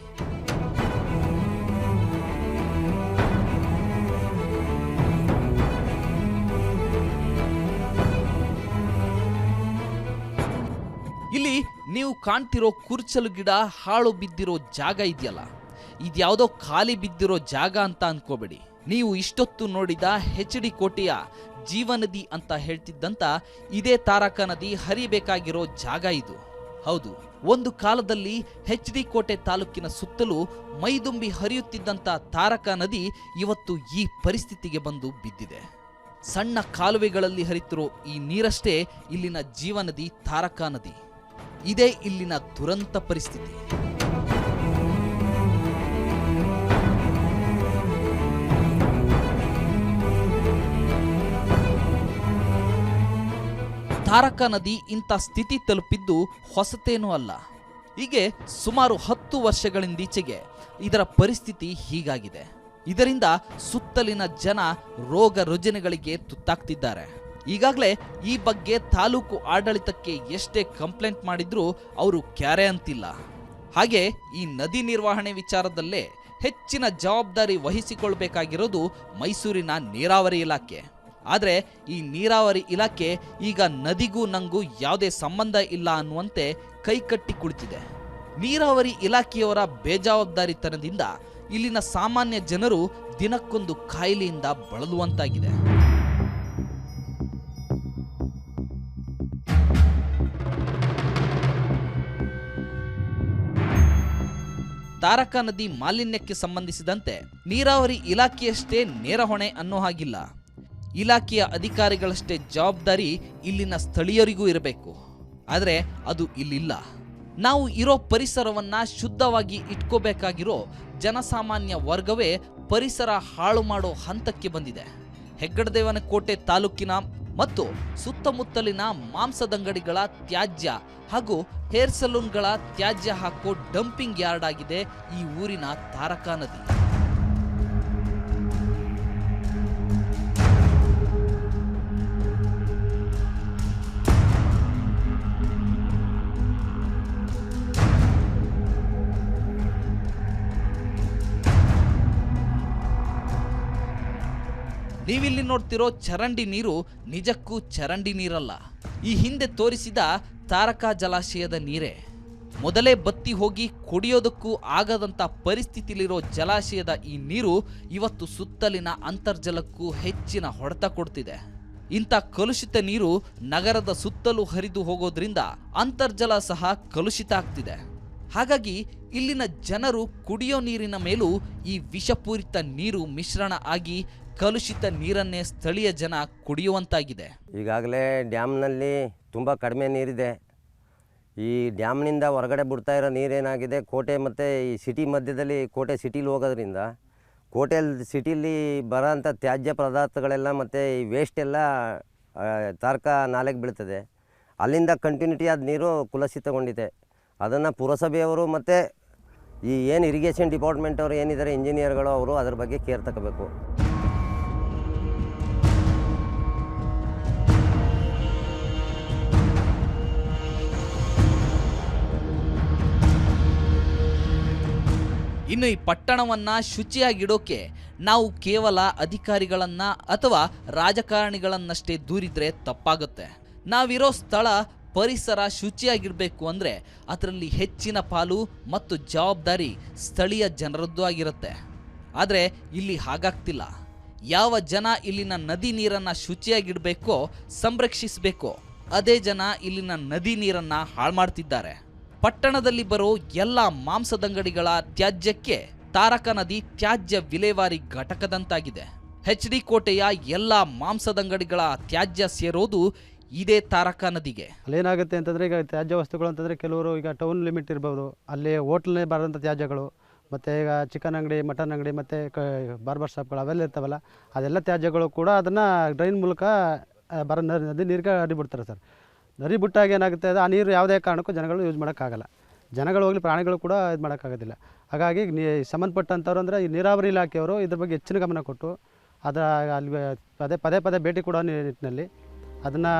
ನೀವು ಕಾಣ್ತಿರೋ ಕುರ್ಚಲು ಗಿಡ, ಹಾಳು ಬಿದ್ದಿರೋ ಜಾಗ ಇದೆಯಲ್ಲ? ಇದ್ಯಾವುದೋ ಖಾಲಿ ಬಿದ್ದಿರೋ ಜಾಗ ಅಂತ ಅನ್ಕೋಬೇಡಿ. ನೀವು ಇಷ್ಟೊತ್ತು ನೋಡಿದ ಹೆಚ್ ಡಿ ಕೋಟೆಯ ಜೀವನದಿ ಅಂತ ಹೇಳ್ತಿದ್ದಂತ ಇದೇ ತಾರಕ ನದಿ ಹರಿಬೇಕಾಗಿರೋ ಜಾಗ ಇದು. ಹೌದು, ಒಂದು ಕಾಲದಲ್ಲಿ ಹೆಚ್ ಡಿ ಕೋಟೆ ತಾಲೂಕಿನ ಸುತ್ತಲೂ ಮೈದುಂಬಿ ಹರಿಯುತ್ತಿದ್ದಂತ ತಾರಕ ನದಿ ಇವತ್ತು ಈ ಪರಿಸ್ಥಿತಿಗೆ ಬಂದು ಬಿದ್ದಿದೆ. ಸಣ್ಣ ಕಾಲುವೆಗಳಲ್ಲಿ ಹರಿತಿರೋ ಈ ನೀರಷ್ಟೇ ಇಲ್ಲಿನ ಜೀವನದಿ ತಾರಕ ನದಿ. ಇದೇ ಇಲ್ಲಿನ ದುರಂತ ಪರಿಸ್ಥಿತಿ. ತಾರಕ ನದಿ ಇಂಥ ಸ್ಥಿತಿ ತಲುಪಿದ್ದು ಹೊಸತೇನೂ ಅಲ್ಲ. ಹೀಗೆ ಸುಮಾರು ಹತ್ತು ವರ್ಷಗಳಿಂದೀಚೆಗೆ ಇದರ ಪರಿಸ್ಥಿತಿ ಹೀಗಾಗಿದೆ. ಇದರಿಂದ ಸುತ್ತಲಿನ ಜನ ರೋಗ ರುಜಿನಗಳಿಗೆ ತುತ್ತಾಗ್ತಿದ್ದಾರೆ. ಈಗಾಗಲೇ ಈ ಬಗ್ಗೆ ತಾಲೂಕು ಆಡಳಿತಕ್ಕೆ ಎಷ್ಟೇ ಕಂಪ್ಲೇಂಟ್ ಮಾಡಿದ್ರೂ ಅವರು ಕ್ಯಾರೆ ಅಂತಿಲ್ಲ. ಹಾಗೆ ಈ ನದಿ ನಿರ್ವಹಣೆ ವಿಚಾರದಲ್ಲೇ ಹೆಚ್ಚಿನ ಜವಾಬ್ದಾರಿ ವಹಿಸಿಕೊಳ್ಬೇಕಾಗಿರೋದು ಮೈಸೂರಿನ ನೀರಾವರಿ ಇಲಾಖೆ. ಆದರೆ ಈ ನೀರಾವರಿ ಇಲಾಖೆ ಈಗ ನದಿಗೂ ನಂಗೂ ಯಾವುದೇ ಸಂಬಂಧ ಇಲ್ಲ ಅನ್ನುವಂತೆ ಕೈಕಟ್ಟಿ ಕುಳಿತಿದೆ. ನೀರಾವರಿ ಇಲಾಖೆಯವರ ಬೇಜವಾಬ್ದಾರಿತನದಿಂದ ಇಲ್ಲಿನ ಸಾಮಾನ್ಯ ಜನರು ದಿನಕ್ಕೊಂದು ಕಾಯಿಲೆಯಿಂದ ಬಳಲುವಂತಾಗಿದೆ. ತಾರಕ ನದಿ ಮಾಲಿನ್ಯಕ್ಕೆ ಸಂಬಂಧಿಸಿದಂತೆ ನೀರಾವರಿ ಇಲಾಖೆಯಷ್ಟೇ ನೇರ ಹೊಣೆ ಅನ್ನೋ ಹಾಗಿಲ್ಲ. ಇಲಾಖೆಯ ಅಧಿಕಾರಿಗಳಷ್ಟೇ ಜವಾಬ್ದಾರಿ ಇಲ್ಲಿನ ಸ್ಥಳೀಯರಿಗೂ ಇರಬೇಕು. ಆದರೆ ಅದು ಇಲ್ಲಿಲ್ಲ. ನಾವು ಇರೋ ಪರಿಸರವನ್ನ ಶುದ್ಧವಾಗಿ ಇಟ್ಕೋಬೇಕಾಗಿರೋ ಜನಸಾಮಾನ್ಯ ವರ್ಗವೇ ಪರಿಸರ ಹಾಳು ಮಾಡೋ ಹಂತಕ್ಕೆ ಬಂದಿದೆ. ಹೆಗ್ಗಡದೇವನ ಕೋಟೆ ತಾಲೂಕಿನ ಮತ್ತು ಸುತ್ತಮುತ್ತಲಿನ ಮಾಂಸದಂಗಡಿಗಳ ತ್ಯಾಜ್ಯ ಹಾಗೂ ಹೇರ್ ಸಲೂನ್ಗಳ ತ್ಯಾಜ್ಯ ಹಾಕೋ ಡಂಪಿಂಗ್ ಯಾರ್ಡ್ ಆಗಿದೆ ಈ ಊರಿನ ತಾರಕಾ ನದಿ. ನೀವಿಲ್ಲಿ ನೋಡ್ತಿರೋ ಚರಂಡಿ ನೀರು ನಿಜಕ್ಕೂ ಚರಂಡಿ ನೀರಲ್ಲ. ಈ ಹಿಂದೆ ತೋರಿಸಿದ ತಾರಕ ಜಲಾಶಯದ ನೀರೇ. ಮೊದಲೇ ಬತ್ತಿ ಹೋಗಿ ಕುಡಿಯೋದಕ್ಕೂ ಆಗದಂತ ಪರಿಸ್ಥಿತಿಲಿರೋ ಜಲಾಶಯದ ಈ ನೀರು ಇವತ್ತು ಸುತ್ತಲಿನ ಅಂತರ್ಜಲಕ್ಕೂ ಹೆಚ್ಚಿನ ಹೊಡೆತ ಕೊಡ್ತಿದೆ. ಇಂಥ ಕಲುಷಿತ ನೀರು ನಗರದ ಸುತ್ತಲೂ ಹರಿದು ಹೋಗೋದ್ರಿಂದ ಅಂತರ್ಜಲ ಸಹ ಕಲುಷಿತ ಆಗ್ತಿದೆ. ಹಾಗಾಗಿ ಇಲ್ಲಿನ ಜನರು ಕುಡಿಯೋ ನೀರಿನ ಮೇಲೂ ಈ ವಿಷಪೂರಿತ ನೀರು ಮಿಶ್ರಣ ಆಗಿ ಕಲುಷಿತ ನೀರನ್ನೇ ಸ್ಥಳೀಯ ಜನ ಕುಡಿಯುವಂತಾಗಿದೆ. ಈಗಾಗಲೇ ಡ್ಯಾಮ್ನಲ್ಲಿ ತುಂಬ ಕಡಿಮೆ ನೀರಿದೆ. ಈ ಡ್ಯಾಮ್ನಿಂದ ಹೊರಗಡೆ ಬಿಡ್ತಾ ಇರೋ ನೀರೇನಾಗಿದೆ, ಕೋಟೆ ಮತ್ತು ಈ ಸಿಟಿ ಮಧ್ಯದಲ್ಲಿ ಕೋಟೆ ಸಿಟಿಲಿ ಹೋಗೋದ್ರಿಂದ ಕೋಟೆಯಲ್ಲಿ ಸಿಟಿಲಿ ಬರೋಂಥ ತ್ಯಾಜ್ಯ ಪದಾರ್ಥಗಳೆಲ್ಲ ಮತ್ತು ಈ ವೇಸ್ಟ್ ಎಲ್ಲ ತಾರ್ಕ ನಾಲೆಗೆ ಬೀಳ್ತದೆ. ಅಲ್ಲಿಂದ ಕಂಟಿನ್ಯೂಟಿ ಆದ ನೀರು ಕುಲಸಿತಗೊಂಡಿದೆ. ಅದನ್ನು ಪುರಸಭೆಯವರು ಮತ್ತು ಈ ಏನು ಇರಿಗೇಷನ್ ಡಿಪಾರ್ಟ್ಮೆಂಟ್ ಅವರು ಏನಿದ್ದಾರೆ ಇಂಜಿನಿಯರ್ಗಳು ಅವರು ಅದ್ರ ಬಗ್ಗೆ ಕೇರ್ ತಗೋಬೇಕು. ಇನ್ನು ಈ ಪಟ್ಟಣವನ್ನು ಶುಚಿಯಾಗಿಡೋಕೆ ನಾವು ಕೇವಲ ಅಧಿಕಾರಿಗಳನ್ನು ಅಥವಾ ರಾಜಕಾರಣಿಗಳನ್ನಷ್ಟೇ ದೂರಿದರೆ ತಪ್ಪಾಗುತ್ತೆ. ನಾವಿರೋ ಸ್ಥಳ ಪರಿಸರ ಶುಚಿಯಾಗಿರಬೇಕು ಅಂದರೆ ಅದರಲ್ಲಿ ಹೆಚ್ಚಿನ ಪಾಲು ಮತ್ತು ಜವಾಬ್ದಾರಿ ಸ್ಥಳೀಯ ಜನರದ್ದು ಆಗಿರುತ್ತೆ. ಆದರೆ ಇಲ್ಲಿ ಹಾಗಾಗ್ತಿಲ್ಲ. ಯಾವ ಜನ ಇಲ್ಲಿನ ನದಿ ನೀರನ್ನು ಶುಚಿಯಾಗಿಡಬೇಕೋ, ಸಂರಕ್ಷಿಸಬೇಕೋ, ಅದೇ ಜನ ಇಲ್ಲಿನ ನದಿ ನೀರನ್ನು ಹಾಳು ಮಾಡ್ತಿದ್ದಾರೆ ಪಟ್ಟಣದಲ್ಲಿ ಬರೋ ಎಲ್ಲ ಮಾಂಸದಂಗಡಿಗಳ ತ್ಯಾಜ್ಯಕ್ಕೆ ತಾರಕ ನದಿ ತ್ಯಾಜ್ಯ ವಿಲೇವಾರಿ ಘಟಕದಂತಾಗಿದೆ. ಹೆಚ್ ಡಿ ಕೋಟೆಯ ಎಲ್ಲ ಮಾಂಸದಂಗಡಿಗಳ ತ್ಯಾಜ್ಯ ಸೇರೋದು ಇದೇ ತಾರಕ ನದಿಗೆ. ಅಲ್ಲೇನಾಗುತ್ತೆ ಅಂತಂದರೆ ಈಗ ತ್ಯಾಜ್ಯ ವಸ್ತುಗಳು ಅಂತಂದ್ರೆ ಕೆಲವರು ಈಗ ಟೌನ್ ಲಿಮಿಟ್ ಇರ್ಬೋದು. ಅಲ್ಲಿ ಹೋಟ್ಲೇ ಬರೋಂಥ ತ್ಯಾಜ್ಯಗಳು, ಮತ್ತು ಈಗ ಚಿಕನ್ ಅಂಗಡಿ, ಮಟನ್ ಅಂಗಡಿ, ಮತ್ತು ಬಾರ್ಬರ್ ಶಾಪ್ಗಳು ಅವೆಲ್ಲ ಇರ್ತಾವಲ್ಲ, ಅದೆಲ್ಲ ತ್ಯಾಜ್ಯಗಳು ಕೂಡ ಅದನ್ನು ಡ್ರೈನ್ ಮೂಲಕ ಬರ ಬರೋ ನದಿ ನೀರಿಗೆ ಹರಿಬಿಡ್ತಾರೆ ಸರ್. ನದಿ ಬಿಟ್ಟಾಗ ಏನಾಗುತ್ತೆ ಅದು ಆ ನೀರು ಯಾವುದೇ ಕಾರಣಕ್ಕೂ ಜನಗಳು ಯೂಸ್ ಮಾಡೋಕ್ಕಾಗಲ್ಲ. ಜನಗಳು ಹೋಗಲಿ ಪ್ರಾಣಿಗಳು ಕೂಡ ಇದು ಮಾಡೋಕ್ಕಾಗೋದಿಲ್ಲ. ಹಾಗಾಗಿ ನೀ ಸಂಬಂಧಪಟ್ಟಂಥವ್ರು ಅಂದರೆ ಈ ನೀರಾವರಿ ಇಲಾಖೆಯವರು ಇದ್ರ ಬಗ್ಗೆ ಹೆಚ್ಚಿನ ಗಮನ ಕೊಟ್ಟು ಅದರ ಅಲ್ಲಿ ಪದೇ ಪದೇ ಪದೇ ಭೇಟಿ ಕೊಡೋ ನಿಟ್ಟಿನಲ್ಲಿ ಅದನ್ನು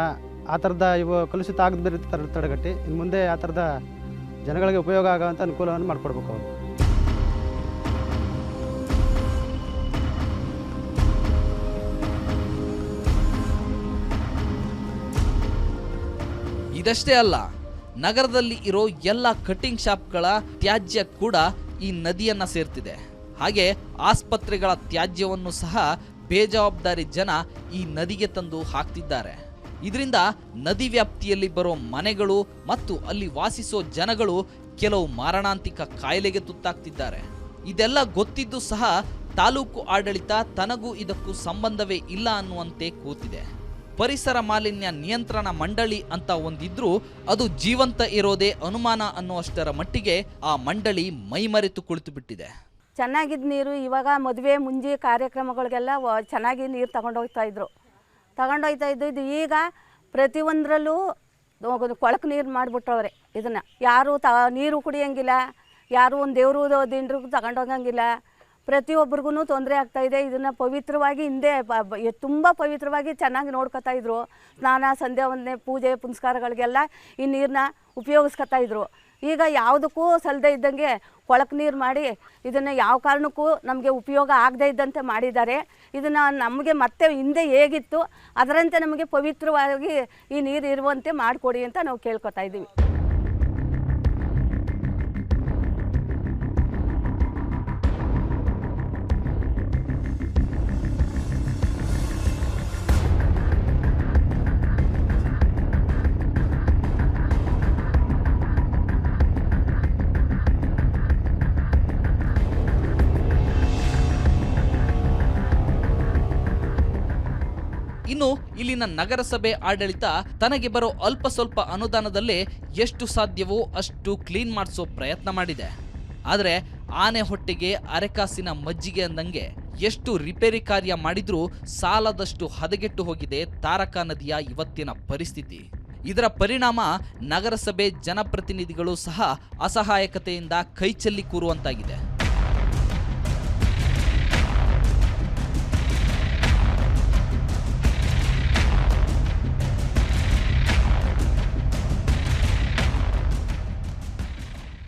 ಆ ಥರದ ಇವು ಕಲುಷಿತ ಆಗದ ತಡೆಗಟ್ಟಿ ಇನ್ನು ಮುಂದೆ ಆ ಥರದ ಜನಗಳಿಗೆ ಉಪಯೋಗ ಆಗೋವಂಥ ಅನುಕೂಲವನ್ನು ಮಾಡಿಕೊಡ್ಬೇಕು ಅವರು. ಇದಷ್ಟೇ ಅಲ್ಲ, ನಗರದಲ್ಲಿ ಇರೋ ಎಲ್ಲ ಕಟಿಂಗ್ ಶಾಪ್ಗಳ ತ್ಯಾಜ್ಯ ಕೂಡ ಈ ನದಿಯನ್ನ ಸೇರ್ತಿದೆ. ಹಾಗೆ ಆಸ್ಪತ್ರೆಗಳ ತ್ಯಾಜ್ಯವನ್ನು ಸಹ ಬೇಜವಾಬ್ದಾರಿ ಜನ ಈ ನದಿಗೆ ತಂದು ಹಾಕ್ತಿದ್ದಾರೆ. ಇದರಿಂದ ನದಿ ವ್ಯಾಪ್ತಿಯಲ್ಲಿ ಬರೋ ಮನೆಗಳು ಮತ್ತು ಅಲ್ಲಿ ವಾಸಿಸೋ ಜನಗಳು ಕೆಲವು ಮಾರಣಾಂತಿಕ ಕಾಯಿಲೆಗೆ ತುತ್ತಾಗ್ತಿದ್ದಾರೆ. ಇದೆಲ್ಲ ಗೊತ್ತಿದ್ದು ಸಹ ತಾಲೂಕು ಆಡಳಿತ ತನಗೂ ಇದಕ್ಕೂ ಸಂಬಂಧವೇ ಇಲ್ಲ ಅನ್ನುವಂತೆ ಕೂತಿದೆ. ಪರಿಸರ ಮಾಲಿನ್ಯ ನಿಯಂತ್ರಣ ಮಂಡಳಿ ಅಂತ ಒಂದಿದ್ರೂ ಅದು ಜೀವಂತ ಇರೋದೇ ಅನುಮಾನ ಅನ್ನುವಷ್ಟರ ಮಟ್ಟಿಗೆ ಆ ಮಂಡಳಿ ಮೈಮರೆತು ಕುಳಿತು ಬಿಟ್ಟಿದೆ ಚೆನ್ನಾಗಿದ್ದ ನೀರು, ಇವಾಗ ಮದುವೆ ಮುಂಜಿ ಕಾರ್ಯಕ್ರಮಗಳಿಗೆಲ್ಲ ಚೆನ್ನಾಗಿ ನೀರು ತಗೊಂಡೋಗ್ತಾ ಇದ್ರು. ತಗೊಂಡೋಗ್ತಾ ಇದ್ದು ಇದು ಈಗ ಪ್ರತಿಯೊಂದರಲ್ಲೂ ಕೊಳಕು ನೀರು ಮಾಡಿಬಿಟ್ಟವ್ರೆ ಇದನ್ನು. ಯಾರು ತ ನೀರು ಕುಡಿಯೋಂಗಿಲ್ಲ, ಯಾರು ಒಂದು ದೇವರು ದಿಂಡ್ರಿಗೂ ತಗೊಂಡೋಗಂಗಿಲ್ಲ ಪ್ರತಿಯೊಬ್ಬರಿಗೂ ತೊಂದರೆ ಆಗ್ತಾ ಇದೆ. ಇದನ್ನು ಪವಿತ್ರವಾಗಿ ಹಿಂದೆ ತುಂಬ ಪವಿತ್ರವಾಗಿ ಚೆನ್ನಾಗಿ ನೋಡ್ಕೊತಾ ಇದ್ರು. ಸ್ನಾನ ಸಂಧ್ಯಾ ವಂದನೆ ಪೂಜೆ, ಪುನಸ್ಕಾರಗಳಿಗೆಲ್ಲ ಈ ನೀರನ್ನ ಉಪಯೋಗಿಸ್ಕೊತಾ ಇದ್ರು. ಈಗ ಯಾವುದಕ್ಕೂ ಸಲ್ಲದೆ ಇದ್ದಂಗೆ ಕೊಳಕು ನೀರು ಮಾಡಿ ಇದನ್ನು ಯಾವ ಕಾರಣಕ್ಕೂ ನಮಗೆ ಉಪಯೋಗ ಆಗದೇ ಇದ್ದಂತೆ ಮಾಡಿದ್ದಾರೆ. ಇದನ್ನು ನಮಗೆ ಮತ್ತೆ ಹಿಂದೆ ಹೇಗಿತ್ತು ಅದರಂತೆ ನಮಗೆ ಪವಿತ್ರವಾಗಿ ಈ ನೀರು ಇರುವಂತೆ ಮಾಡಿಕೊಡಿ ಅಂತ ನಾವು ಕೇಳ್ಕೊತಾ ಇದ್ದೀವಿ. ಇನ್ನು ಇಲ್ಲಿನ ನಗರಸಭೆ ಆಡಳಿತ ತನಗೆ ಬರೋ ಅಲ್ಪ ಸ್ವಲ್ಪ ಅನುದಾನದಲ್ಲೇ ಎಷ್ಟು ಸಾಧ್ಯವೋ ಅಷ್ಟು ಕ್ಲೀನ್ ಮಾಡಿಸೋ ಪ್ರಯತ್ನ ಮಾಡಿದೆ. ಆದರೆ ಆನೆ ಹೊಟ್ಟೆಗೆ ಅರೆಕಾಸಿನ ಮಜ್ಜಿಗೆ ಅಂದಂಗೆ ಎಷ್ಟು ರಿಪೇರಿ ಕಾರ್ಯ ಮಾಡಿದ್ರೂ ಸಾಲದಷ್ಟು ಹದಗೆಟ್ಟು ಹೋಗಿದೆ ತಾರಕಾ ನದಿಯ ಇವತ್ತಿನ ಪರಿಸ್ಥಿತಿ. ಇದರ ಪರಿಣಾಮ ನಗರಸಭೆ ಜನಪ್ರತಿನಿಧಿಗಳು ಸಹ ಅಸಹಾಯಕತೆಯಿಂದ ಕೈಚಲ್ಲಿ ಕೂರುವಂತಾಗಿದೆ.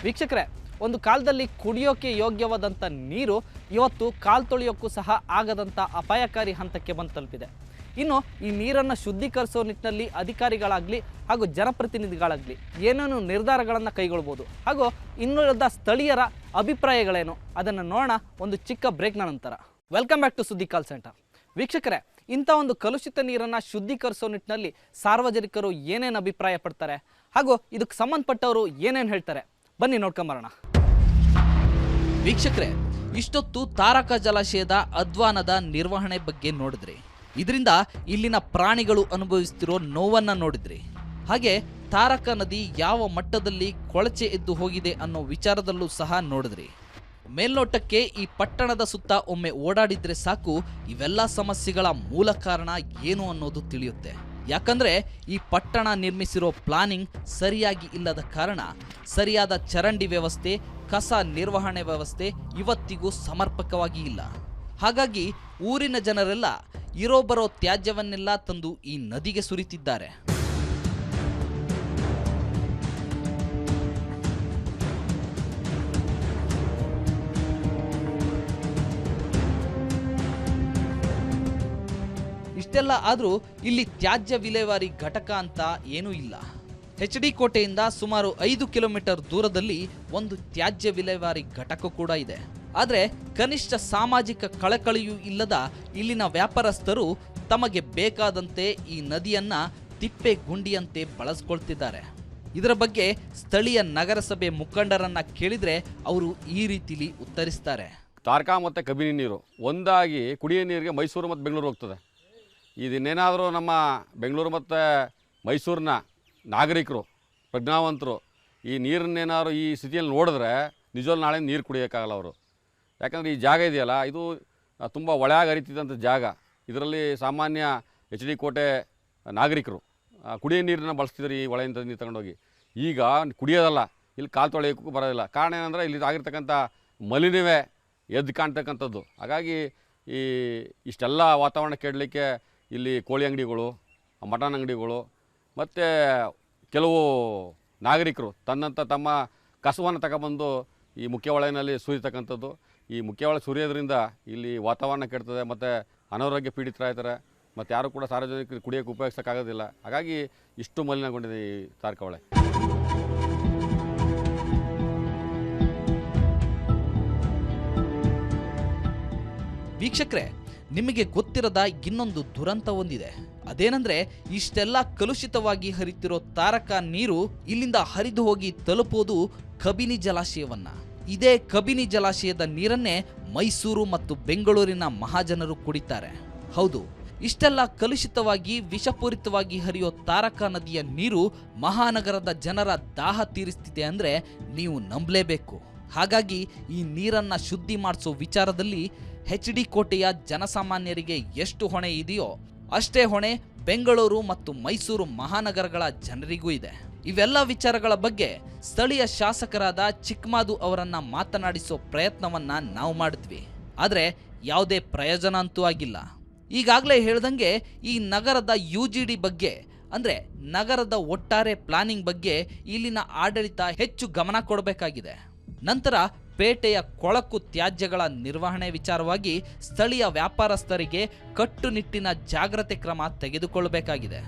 ವೀಕ್ಷಕರೇ, ಒಂದು ಕಾಲದಲ್ಲಿ ಕುಡಿಯೋಕೆ ಯೋಗ್ಯವಾದಂಥ ನೀರು ಇವತ್ತು ಕಾಲು ತೊಳೆಯೋಕ್ಕೂ ಸಹ ಆಗದಂಥ ಅಪಾಯಕಾರಿ ಹಂತಕ್ಕೆ ಬಂದು ತಲುಪಿದೆ. ಇನ್ನು ಈ ನೀರನ್ನು ಶುದ್ಧೀಕರಿಸೋ ನಿಟ್ಟಿನಲ್ಲಿ ಅಧಿಕಾರಿಗಳಾಗಲಿ ಹಾಗೂ ಜನಪ್ರತಿನಿಧಿಗಳಾಗಲಿ ಏನೇನು ನಿರ್ಧಾರಗಳನ್ನು ಕೈಗೊಳ್ಬೋದು. ಹಾಗೂ ಇನ್ನುಳಿದ ಸ್ಥಳೀಯರ ಅಭಿಪ್ರಾಯಗಳೇನು ಅದನ್ನು ನೋಡೋಣ ಒಂದು ಚಿಕ್ಕ ಬ್ರೇಕ್ನ ನಂತರ. ವೆಲ್ಕಮ್ ಬ್ಯಾಕ್ ಟು ಸುದ್ದಿ ಕಾಲ್ ಸೆಂಟರ್. ವೀಕ್ಷಕರೇ, ಇಂಥ ಒಂದು ಕಲುಷಿತ ನೀರನ್ನು ಶುದ್ಧೀಕರಿಸೋ ನಿಟ್ಟಿನಲ್ಲಿ ಸಾರ್ವಜನಿಕರು ಏನೇನು ಅಭಿಪ್ರಾಯ ಪಡ್ತಾರೆ ಹಾಗೂ ಇದಕ್ಕೆ ಸಂಬಂಧಪಟ್ಟವರು ಏನೇನು ಹೇಳ್ತಾರೆ? ಬನ್ನಿ ನೋಡ್ಕೊಂಬರೋಣ. ವೀಕ್ಷಕರೇ, ಇಷ್ಟೊತ್ತು ತಾರಕ ಜಲಾಶಯದ ಅಧ್ವಾನದ ನಿರ್ವಹಣೆ ಬಗ್ಗೆ ನೋಡಿದ್ರಿ. ಇದರಿಂದ ಇಲ್ಲಿನ ಪ್ರಾಣಿಗಳು ಅನುಭವಿಸ್ತಿರೋ ನೋವನ್ನ ನೋಡಿದ್ರಿ. ಹಾಗೆ ತಾರಕ ನದಿ ಯಾವ ಮಟ್ಟದಲ್ಲಿ ಕೊಳಚೆ ಎದ್ದು ಹೋಗಿದೆ ಅನ್ನೋ ವಿಚಾರದಲ್ಲೂ ಸಹ ನೋಡಿದ್ರಿ. ಮೇಲ್ನೋಟಕ್ಕೆ ಈ ಪಟ್ಟಣದ ಸುತ್ತ ಒಮ್ಮೆ ಓಡಾಡಿದ್ರೆ ಸಾಕು, ಇವೆಲ್ಲ ಸಮಸ್ಯೆಗಳ ಮೂಲ ಕಾರಣ ಏನು ಅನ್ನೋದು ತಿಳಿಯುತ್ತೆ. ಯಾಕಂದ್ರೆ ಈ ಪಟ್ಟಣ ನಿರ್ಮಿಸಿರೋ ಪ್ಲಾನಿಂಗ್ ಸರಿಯಾಗಿ ಇಲ್ಲದ ಕಾರಣ ಸರಿಯಾದ ಚರಂಡಿ ವ್ಯವಸ್ಥೆ, ಕಸ ನಿರ್ವಹಣೆ ವ್ಯವಸ್ಥೆ ಇವತ್ತಿಗೂ ಸಮರ್ಪಕವಾಗಿ ಇಲ್ಲ. ಹಾಗಾಗಿ ಊರಿನ ಜನರೆಲ್ಲ ಇರೋ ಬರೋ ತ್ಯಾಜ್ಯವನ್ನೆಲ್ಲ ತಂದು ಈ ನದಿಗೆ ಸುರಿತಿದ್ದಾರೆ. ಇಷ್ಟೆಲ್ಲ ಆದರೂ ಇಲ್ಲಿ ತ್ಯಾಜ್ಯ ವಿಲೇವಾರಿ ಘಟಕ ಅಂತ ಏನೂ ಇಲ್ಲ. ಎಚ್ ಡಿ ಕೋಟೆಯಿಂದ ಸುಮಾರು ಐದು ಕಿಲೋಮೀಟರ್ ದೂರದಲ್ಲಿ ಒಂದು ತ್ಯಾಜ್ಯ ವಿಲೇವಾರಿ ಘಟಕ ಕೂಡ ಇದೆ. ಆದರೆ ಕನಿಷ್ಠ ಸಾಮಾಜಿಕ ಕಳಕಳಿಯೂ ಇಲ್ಲದ ಇಲ್ಲಿನ ವ್ಯಾಪಾರಸ್ಥರು ತಮಗೆ ಬೇಕಾದಂತೆ ಈ ನದಿಯನ್ನ ತಿಪ್ಪೆ ಗುಂಡಿಯಂತೆ ಬಳಸ್ಕೊಳ್ತಿದ್ದಾರೆ. ಇದರ ಬಗ್ಗೆ ಸ್ಥಳೀಯ ನಗರಸಭೆ ಮುಖಂಡರನ್ನ ಕೇಳಿದ್ರೆ ಅವರು ಈ ರೀತಿಲಿ ಉತ್ತರಿಸ್ತಾರೆ. ತಾರಕ ಮತ್ತು ಕಬಿನಿ ನೀರು. ಒಂದಾಗಿ ಕುಡಿಯ ನೀರಿಗೆ ಮೈಸೂರು ಮತ್ತು ಬೆಂಗಳೂರು ಹೋಗ್ತದೆ. ಇದನ್ನೇನಾದರೂ ನಮ್ಮ ಬೆಂಗಳೂರು ಮತ್ತು ಮೈಸೂರಿನ ನಾಗರಿಕರು, ಪ್ರಜ್ಞಾವಂತರು ಈ ನೀರನ್ನೇನಾದ್ರು ಈ ಸ್ಥಿತಿಯಲ್ಲಿ ನೋಡಿದ್ರೆ ನಿಜವಲ್ಲ ನಾಳೆ ನೀರು ಕುಡಿಯೋಕ್ಕಾಗಲ್ಲ ಅವರು. ಯಾಕಂದರೆ ಈ ಜಾಗ ಇದೆಯಲ್ಲ, ಇದು ತುಂಬ ಒಳಗೆ ಹರಿತಿದ್ದಂಥ ಜಾಗ. ಇದರಲ್ಲಿ ಸಾಮಾನ್ಯ ಎಚ್ ಡಿ ಕೋಟೆ ನಾಗರಿಕರು ಕುಡಿಯೋ ನೀರನ್ನ ಬಳಸ್ತಿದ್ರು ಈ ಒಳೆಯಿಂದ ನೀರು ತಗೊಂಡೋಗಿ. ಈಗ ಕುಡಿಯೋದಲ್ಲ, ಇಲ್ಲಿ ಕಾಲು ತೊಳೆಯೋಕ್ಕೂ ಬರೋದಿಲ್ಲ. ಕಾರಣ ಏನಂದರೆ ಇಲ್ಲಿ ಆಗಿರ್ತಕ್ಕಂಥ ಮಲಿನವೇ ಎದ್ದು ಕಾಣ್ತಕ್ಕಂಥದ್ದು. ಹಾಗಾಗಿ ಈ ಇಷ್ಟೆಲ್ಲ ವಾತಾವರಣ ಕೆಡಲಿಕ್ಕೆ ಇಲ್ಲಿ ಕೋಳಿ ಅಂಗಡಿಗಳು, ಮಟನ್ ಅಂಗಡಿಗಳು, ಮತ್ತು ಕೆಲವು ನಾಗರಿಕರು ತನ್ನಂಥ ತಮ್ಮ ಕಸವನ್ನು ತಗೊಬಂದು ಈ ಮುಖ್ಯ ಹೊಳೆಯಲ್ಲಿ ಸುರಿತಕ್ಕಂಥದ್ದು ಈ ಮುಖ್ಯ ಸುರಿಯೋದ್ರಿಂದ ಇಲ್ಲಿ ವಾತಾವರಣ ಕೆಡ್ತದೆ, ಮತ್ತು ಅನಾರೋಗ್ಯ ಪೀಡಿತರಾಗ್ತಾರೆ ಮತ್ತು ಯಾರು ಕೂಡ ಸಾರ್ವಜನಿಕರು ಕುಡಿಯೋಕ್ಕೆ ಉಪಯೋಗಿಸೋಕ್ಕಾಗೋದಿಲ್ಲ. ಹಾಗಾಗಿ ಇಷ್ಟು ಮಲಿನಗೊಂಡಿದೆ ಈ ತಾರಕ ಹೊಳೆ ವೀಕ್ಷಕರೇ ನಿಮಗೆ ಗೊತ್ತಿರದ ಇನ್ನೊಂದು ದುರಂತ ಒಂದಿದೆ. ಅದೇನಂದ್ರೆ, ಇಷ್ಟೆಲ್ಲ ಕಲುಷಿತವಾಗಿ ಹರಿತಿರೋ ತಾರಕ ನೀರು ಇಲ್ಲಿಂದ ಹರಿದು ಹೋಗಿ ತಲುಪೋದು ಕಬಿನಿ ಜಲಾಶಯವನ್ನ. ಇದೇ ಕಬಿನಿ ಜಲಾಶಯದ ನೀರನ್ನೇ ಮೈಸೂರು ಮತ್ತು ಬೆಂಗಳೂರಿನ ಮಹಾಜನರು ಕುಡಿತಾರೆ. ಹೌದು, ಇಷ್ಟೆಲ್ಲ ಕಲುಷಿತವಾಗಿ, ವಿಷಪೂರಿತವಾಗಿ ಹರಿಯೋ ತಾರಕ ನದಿಯ ನೀರು ಮಹಾನಗರದ ಜನರ ದಾಹ ತೀರಿಸ್ತಿದೆ ಅಂದ್ರೆ ನೀವು ನಂಬಲೇಬೇಕು. ಹಾಗಾಗಿ ಈ ನೀರನ್ನ ಶುದ್ಧಿ ಮಾಡಿಸೋ ವಿಚಾರದಲ್ಲಿ ಎಚ್ ಡಿ ಕೋಟೆಯ ಜನಸಾಮಾನ್ಯರಿಗೆ ಎಷ್ಟು ಹೊಣೆ ಇದೆಯೋ ಅಷ್ಟೇ ಹೊಣೆ ಬೆಂಗಳೂರು ಮತ್ತು ಮೈಸೂರು ಮಹಾನಗರಗಳ ಜನರಿಗೂ ಇದೆ. ಇವೆಲ್ಲ ವಿಚಾರಗಳ ಬಗ್ಗೆ ಸ್ಥಳೀಯ ಶಾಸಕರಾದ ಚಿಕ್ಮಾದು ಅವರನ್ನ ಮಾತನಾಡಿಸೋ ಪ್ರಯತ್ನವನ್ನ ನಾವು ಮಾಡಿದ್ವಿ ಆದರೆ ಯಾವುದೇ ಪ್ರಯೋಜನ ಅಂತೂ ಆಗಿಲ್ಲ. ಈಗಾಗಲೇ ಹೇಳ್ದಂಗೆ ಈ ನಗರದ ಯು ಜಿ ಡಿ ಬಗ್ಗೆ ಅಂದ್ರೆ ನಗರದ ಒಟ್ಟಾರೆ ಪ್ಲಾನಿಂಗ್ ಬಗ್ಗೆ ಇಲ್ಲಿನ ಆಡಳಿತ ಹೆಚ್ಚು ಗಮನ ಕೊಡಬೇಕಾಗಿದೆ. ನಂತರ ಪೇಟೆಯ ಕೊಳಕು ತ್ಯಾಜ್ಯಗಳ ನಿರ್ವಹಣೆ ವಿಚಾರವಾಗಿ ಸ್ಥಳೀಯ ವ್ಯಾಪಾರಸ್ಥರಿಗೆ ಕಟ್ಟುನಿಟ್ಟಿನ ಜಾಗ್ರತೆ ಕ್ರಮ ತೆಗೆದುಕೊಳ್ಳಬೇಕಾಗಿದೆ.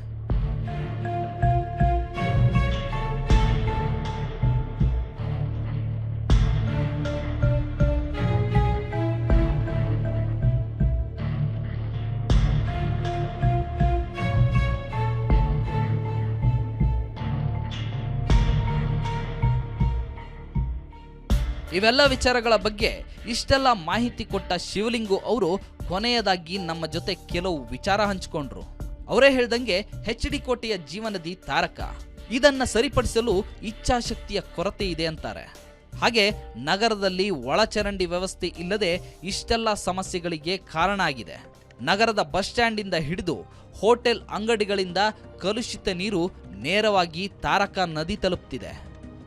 ಇವೆಲ್ಲ ವಿಚಾರಗಳ ಬಗ್ಗೆ ಇಷ್ಟೆಲ್ಲ ಮಾಹಿತಿ ಕೊಟ್ಟ ಶಿವಲಿಂಗು ಅವರು ಕೊನೆಯದಾಗಿ ನಮ್ಮ ಜೊತೆ ಕೆಲವು ವಿಚಾರ ಹಂಚಿಕೊಂಡ್ರು. ಅವರೇ ಹೇಳ್ದಂಗೆ ಹೆಚ್ ಡಿ ಕೋಟೆಯ ಜೀವನದಿ ತಾರಕ. ಇದನ್ನ ಸರಿಪಡಿಸಲು ಇಚ್ಛಾಶಕ್ತಿಯ ಕೊರತೆ ಇದೆ ಅಂತಾರೆ. ಹಾಗೆ ನಗರದಲ್ಲಿ ಒಳಚರಂಡಿ ವ್ಯವಸ್ಥೆ ಇಲ್ಲದೆ ಇಷ್ಟೆಲ್ಲ ಸಮಸ್ಯೆಗಳಿಗೆ ಕಾರಣ ಆಗಿದೆ. ನಗರದ ಬಸ್ ಸ್ಟ್ಯಾಂಡಿಂದ ಹಿಡಿದು ಹೋಟೆಲ್ ಅಂಗಡಿಗಳಿಂದ ಕಲುಷಿತ ನೀರು ನೇರವಾಗಿ ತಾರಕ ನದಿ ತಲುಪ್ತಿದೆ.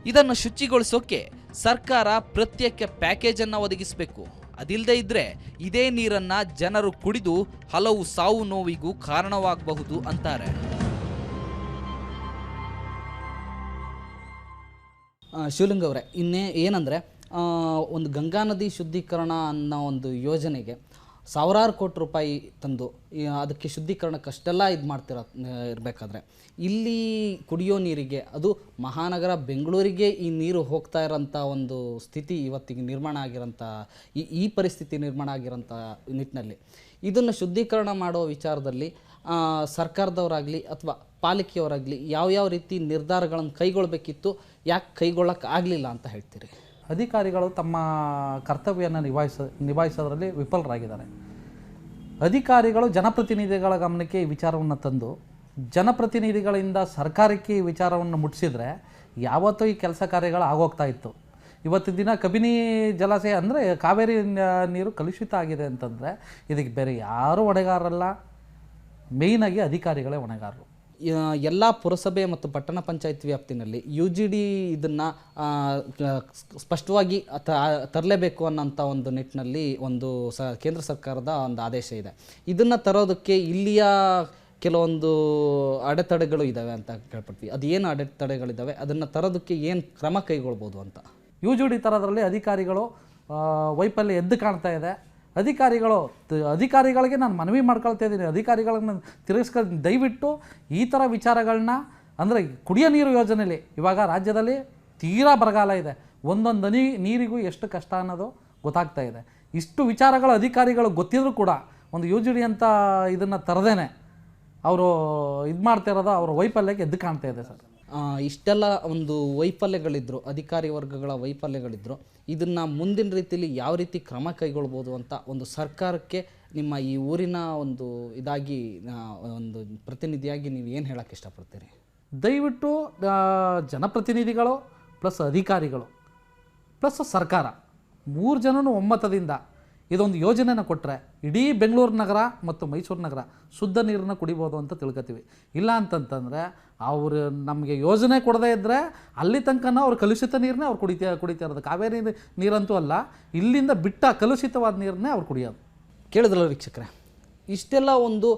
ಇದನ್ನು ಶುಚಿಗೊಳಿಸೋಕೆ ಸರ್ಕಾರ ಪ್ರತ್ಯೇಕ ಪ್ಯಾಕೇಜ್ ಅನ್ನ ಒದಗಿಸಬೇಕು. ಅದಿಲ್ಲದೆ ಇದ್ರೆ ಇದೇ ನೀರನ್ನ ಜನರು ಕುಡಿದು ಹಲವು ಸಾವು ನೋವಿಗೂ ಕಾರಣವಾಗಬಹುದು ಅಂತಾರೆ. ಶಿವಲಿಂಗ ಅವರೇ, ಇನ್ನೇ ಏನಂದರೆ ಒಂದು ಗಂಗಾ ನದಿ ಶುದ್ಧೀಕರಣ ಅನ್ನೋ ಒಂದು ಯೋಜನೆಗೆ ಸಾವಿರಾರು ಕೋಟಿ ರೂಪಾಯಿ ತಂದು ಅದಕ್ಕೆ ಶುದ್ಧೀಕರಣಕ್ಕೆ ಅಷ್ಟೆಲ್ಲ ಇದು ಮಾಡ್ತಿರೋ ಇರಬೇಕಾದ್ರೆ. ಇಲ್ಲಿ ಕುಡಿಯೋ ನೀರಿಗೆ, ಅದು ಮಹಾನಗರ ಬೆಂಗಳೂರಿಗೆ ಈ ನೀರು ಹೋಗ್ತಾ ಇರೋಂಥ ಒಂದು ಸ್ಥಿತಿ ಇವತ್ತಿಗೆ ನಿರ್ಮಾಣ ಆಗಿರೋಂಥ, ಈ ಈ ಪರಿಸ್ಥಿತಿ ನಿರ್ಮಾಣ ಆಗಿರೋಂಥ ನಿಟ್ಟಿನಲ್ಲಿ ಇದನ್ನು ಶುದ್ಧೀಕರಣ ಮಾಡೋ ವಿಚಾರದಲ್ಲಿ ಸರ್ಕಾರದವರಾಗಲಿ ಅಥವಾ ಪಾಲಿಕೆಯವರಾಗಲಿ ಯಾವ್ಯಾವ ರೀತಿ ನಿರ್ಧಾರಗಳನ್ನು ಕೈಗೊಳ್ಳಬೇಕಿತ್ತು ಯಾಕೆ ಕೈಗೊಳ್ಳೋಕ್ಕಾಗಲಿಲ್ಲ ಅಂತ ಹೇಳ್ತೀರಿ? ಅಧಿಕಾರಿಗಳು ತಮ್ಮ ಕರ್ತವ್ಯವನ್ನು ನಿಭಾಯಿಸ ನಿಭಾಯಿಸೋದ್ರಲ್ಲಿ ವಿಫಲರಾಗಿದ್ದಾರೆ. ಅಧಿಕಾರಿಗಳು ಜನಪ್ರತಿನಿಧಿಗಳ ಗಮನಕ್ಕೆ ಈ ವಿಚಾರವನ್ನು ತಂದು, ಜನಪ್ರತಿನಿಧಿಗಳಿಂದ ಸರ್ಕಾರಕ್ಕೆ ಈ ವಿಚಾರವನ್ನು ಮುಟ್ಟಿಸಿದರೆ ಯಾವತ್ತೂ ಈ ಕೆಲಸ ಕಾರ್ಯಗಳು ಆಗೋಗ್ತಾ ಇತ್ತು. ಇವತ್ತಿನ ದಿನ ಕಬಿನಿ ಜಲಾಶಯ ಅಂದರೆ ಕಾವೇರಿ ನೀರು ಕಲುಷಿತ ಆಗಿದೆ ಅಂತಂದರೆ ಇದಕ್ಕೆ ಬೇರೆ ಯಾರೂ ಹೊಣೆಗಾರರಲ್ಲ. ಮೇಯ್ನಾಗಿ ಅಧಿಕಾರಿಗಳೇ ಹೊಣೆಗಾರರು. ಎಲ್ಲ ಪುರಸಭೆ ಮತ್ತು ಪಟ್ಟಣ ಪಂಚಾಯತ್ ವ್ಯಾಪ್ತಿನಲ್ಲಿ ಯು ಜಿ ಡಿ ಇದನ್ನು ಸ್ಪಷ್ಟವಾಗಿ ತರಲೇಬೇಕು ಅನ್ನೋಂಥ ಒಂದು ನಿಟ್ಟಿನಲ್ಲಿ ಒಂದು ಸ, ಕೇಂದ್ರ ಸರ್ಕಾರದ ಒಂದು ಆದೇಶ ಇದೆ. ಇದನ್ನು ತರೋದಕ್ಕೆ ಇಲ್ಲಿಯ ಕೆಲವೊಂದು ಅಡೆತಡೆಗಳು ಇದ್ದಾವೆ ಅಂತ ಕೇಳ್ಪಡ್ತೀವಿ ಅದು ಏನು ಅಡೆತಡೆಗಳಿದ್ದಾವೆ ಅದನ್ನು ತರೋದಕ್ಕೆ ಏನು ಕ್ರಮ ಕೈಗೊಳ್ಬೋದು ಅಂತ. ಯು ಜಿ ಡಿ ತರೋದ್ರಲ್ಲಿ ಅಧಿಕಾರಿಗಳು ವೈಫಲ್ಯ ಎದ್ದು ಕಾಣ್ತಾ ಇದೆ. ಅಧಿಕಾರಿಗಳು ಅಧಿಕಾರಿಗಳಿಗೆ ನಾನು ಮನವಿ ಮಾಡ್ಕೊಳ್ತಾ ಇದ್ದೀನಿ. ಅಧಿಕಾರಿಗಳನ್ನ ತಿರಸ್ಕ ದಯವಿಟ್ಟು ಈ ಥರ ವಿಚಾರಗಳನ್ನ, ಅಂದರೆ ಕುಡಿಯೋ ನೀರು ಯೋಜನೆಯಲ್ಲಿ ಇವಾಗ ರಾಜ್ಯದಲ್ಲಿ ತೀರಾ ಬರಗಾಲ ಇದೆ. ಒಂದೊಂದು ಹನಿ ನೀರಿಗೂ ಎಷ್ಟು ಕಷ್ಟ ಅನ್ನೋದು ಗೊತ್ತಾಗ್ತಾ ಇದೆ. ಇಷ್ಟು ವಿಚಾರಗಳು ಅಧಿಕಾರಿಗಳು ಗೊತ್ತಿದ್ರು ಕೂಡ, ಒಂದು ಯು ಡಿ ಅಂತ ಇದನ್ನು ತರದೇನೆ, ಅವರು ಇದು ಮಾಡ್ತಾ ಇರೋದು, ಅವರ ವೈಫಲ್ಯಕ್ಕೆ ಎದ್ದು ಕಾಣ್ತಾ ಇದೆ ಸರ್. ಇಷ್ಟೆಲ್ಲ ಒಂದು ವೈಫಲ್ಯಗಳಿದ್ದರು ಅಧಿಕಾರಿ ವರ್ಗಗಳ ವೈಫಲ್ಯಗಳಿದ್ದರು ಇದನ್ನ ಮುಂದಿನ ರೀತಿಯಲ್ಲಿ ಯಾವ ರೀತಿ ಕ್ರಮ ಕೈಗೊಳ್ಬೋದು ಅಂತ ಒಂದು ಸರ್ಕಾರಕ್ಕೆ ನಿಮ್ಮ ಈ ಊರಿನ ಒಂದು ಇದಾಗಿ ಒಂದು ಪ್ರತಿನಿಧಿಯಾಗಿ ನೀವು ಏನು ಹೇಳಕ್ಕೆ ಇಷ್ಟಪಡ್ತೀರಿ? ದಯವಿಟ್ಟು ಜನಪ್ರತಿನಿಧಿಗಳು, ಪ್ಲಸ್ ಅಧಿಕಾರಿಗಳು, ಪ್ಲಸ್ ಸರ್ಕಾರ, ಮೂರು ಜನನೂ ಒಮ್ಮತದಿಂದ ಇದೊಂದು ಯೋಜನೆನ ಕೊಟ್ಟರೆ ಇಡೀ ಬೆಂಗಳೂರು ನಗರ ಮತ್ತು ಮೈಸೂರು ನಗರ ಶುದ್ಧ ನೀರನ್ನು ಕುಡಿಬೋದು ಅಂತ ತಿಳ್ಕೊತೀವಿ ಇಲ್ಲ ಅಂತಂತಂದರೆ ಅವರು ನಮಗೆ ಯೋಜನೆ ಕೊಡದೇ ಇದ್ದರೆ ಅಲ್ಲಿ ತನಕನ ಅವ್ರು ಕಲುಷಿತ ನೀರನ್ನೇ ಅವ್ರು ಕುಡಿತಾ ಕುಡಿತಾ ಇರೋದು. ಕಾವೇರಿ ನೀರು- ನೀರಂತೂ ಅಲ್ಲ, ಇಲ್ಲಿಂದ ಬಿಟ್ಟ ಕಲುಷಿತವಾದ ನೀರನ್ನೇ ಅವ್ರು ಕುಡಿಯೋದು. ಕೇಳಿದ್ರಲ್ಲ ವೀಕ್ಷಕರೇ, ಇಷ್ಟೆಲ್ಲ ಒಂದು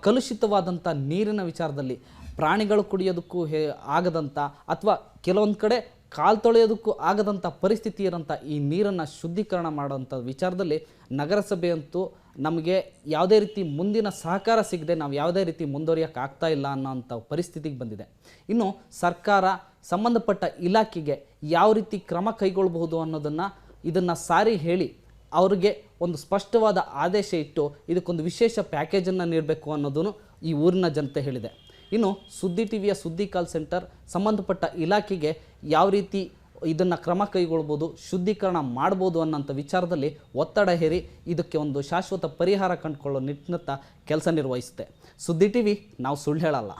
ಕಲುಷಿತವಾದಂಥ ನೀರಿನ ವಿಚಾರದಲ್ಲಿ ಪ್ರಾಣಿಗಳು ಕುಡಿಯೋದಕ್ಕೂ ಹೇ ಆಗದಂಥ ಅಥವಾ ಕೆಲವೊಂದು ಕಡೆ ಕಾಲು ತೊಳೆಯೋದಕ್ಕೂ ಆಗದಂಥ ಪರಿಸ್ಥಿತಿ ಇರೋಂಥ ಈ ನೀರನ್ನು ಶುದ್ಧೀಕರಣ ಮಾಡೋಂಥ ವಿಚಾರದಲ್ಲಿ ನಗರಸಭೆ ಅಂತೂ ನಮಗೆ ಯಾವುದೇ ರೀತಿ ಮುಂದಿನ ಸಹಕಾರ ಸಿಗದೆ ನಾವು ಯಾವುದೇ ರೀತಿ ಮುಂದುವರಿಯೋಕೆ ಆಗ್ತಾ ಇಲ್ಲ ಅನ್ನೋಂಥ ಪರಿಸ್ಥಿತಿಗೆ ಬಂದಿದೆ. ಇನ್ನು ಸರ್ಕಾರ ಸಂಬಂಧಪಟ್ಟ ಇಲಾಖೆಗೆ ಯಾವ ರೀತಿ ಕ್ರಮ ಕೈಗೊಳ್ಳಬಹುದು ಅನ್ನೋದನ್ನು ಇದನ್ನು ಸಾರಿ ಹೇಳಿ ಅವ್ರಿಗೆ ಒಂದು ಸ್ಪಷ್ಟವಾದ ಆದೇಶ ಇಟ್ಟು ಇದಕ್ಕೊಂದು ವಿಶೇಷ ಪ್ಯಾಕೇಜನ್ನು ನೀಡಬೇಕು ಅನ್ನೋದನ್ನು ಈ ಊರಿನ ಜನತೆ ಹೇಳಿದೆ. ಇನ್ನು ಸುದ್ದಿ ಟಿವಿಯ ಸುದ್ದಿ ಕಾಲ್ ಸೆಂಟರ್ ಸಂಬಂಧಪಟ್ಟ ಇಲಾಖೆಗೆ ಯಾವ ರೀತಿ ಇದನ್ನು ಕ್ರಮ ಕೈಗೊಳ್ಬೋದು, ಶುದ್ಧೀಕರಣ ಮಾಡ್ಬೋದು ಅನ್ನೋಂಥ ವಿಚಾರದಲ್ಲಿ ಒತ್ತಡ ಹೇರಿ ಇದಕ್ಕೆ ಒಂದು ಶಾಶ್ವತ ಪರಿಹಾರ ಕಂಡುಕೊಳ್ಳೋ ನಿಟ್ಟಿನತ್ತ ಕೆಲಸ ನಿರ್ವಹಿಸುತ್ತೆ. ಸುದ್ದಿ ಟಿವಿ, ನಾವು ಸುಳ್ಳು ಹೇಳಲ್ಲ.